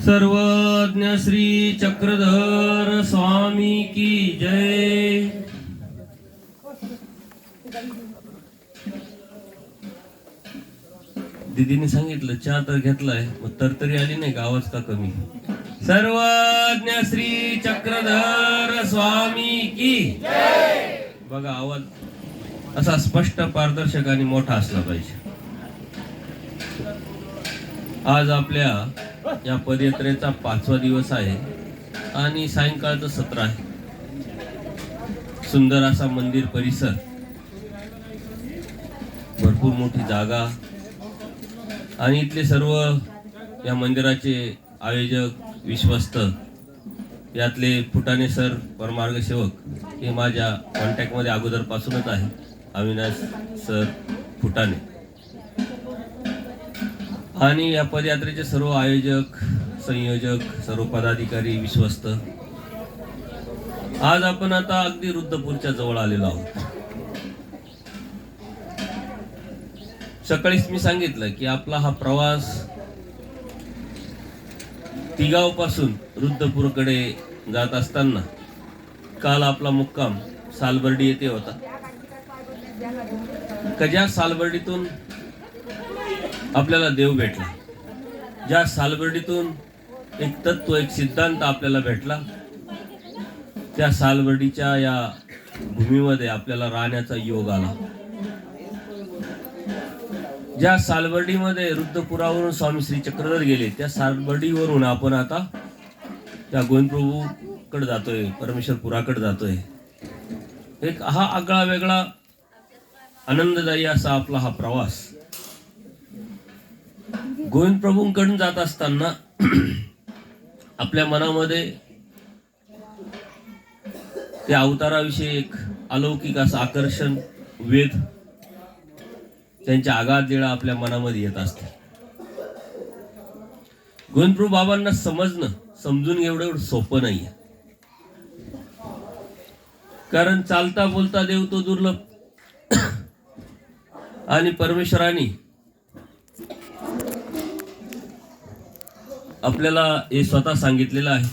सर्वज्ञ श्री चक्रधर स्वामी की जय। दीदीने सांगितलं चहा तर घेतलाय मग तरतरी आली नाही का? आवाज का कमी? सर्वज्ञ श्री चक्रधर स्वामी की बघा आवाज असा स्पष्ट पारदर्शक आणि मोठा असला पाहिजे. आज आपल्या या पदयात्रेचा पाचवा दिवस आहे आणि सायंकाळचं सत्र आहे. सुंदर असा मंदिर परिसर. भरपूर मोठी जागा. आणि इथले सर्व या मंदिराचे आयोजक विश्वस्त यातले फुटाणे सर परमार्ग सेवक हे माझ्या कॉन्टॅक्टमध्ये अगोदरपासूनच आहे अविनाश सर फुटाणे. आणि या पदयात्रेचे सर्व आयोजक संयोजक सर्व पदाधिकारी विश्वस्त. आज आपण आता अगदी रुद्रपूरच्या जवळ आलेलो आहोत. सकाळीच मी सांगितलं की आपला हा प्रवास तिगावपासून रुद्रपूरकडे जात असताना काल आपला मुक्काम सालबर्डी येथे होता. कजा सालबर्डीतून आपल्याला देव भेटला. ज्या सालबर्डीतून एक तत्व एक सिद्धांत आपल्याला भेटला त्या सालबर्डीच्या या भूमीमध्ये आपल्याला राहण्याचा योग आला. ज्या सालबर्डीमध्ये रुद्रपुरावरून स्वामी श्री चक्रधर गेले त्या सालबर्डीवरून आपण आता त्या गोविंदप्रभूकडे जातोय परमेश्वरपुराकडे जातोय. एक हा आगळा वेगळा आनंददायी असा आपला हा प्रवास. गोविंद प्रभूंकडून जात असताना आपल्या मनामध्ये त्या अवताराविषयी एक अलौकिक असं आकर्षण वेध त्यांच्या आघात देळा आपल्या मनामध्ये येत असते. गोविंदप्रभू बाबांना समजणं समजून एवढं एवढं सोपं नाही कारण चालता बोलता देव तो दुर्लभ. आणि परमेश्वराने आपल्याला हे स्वतः सांगितलेलं आहे.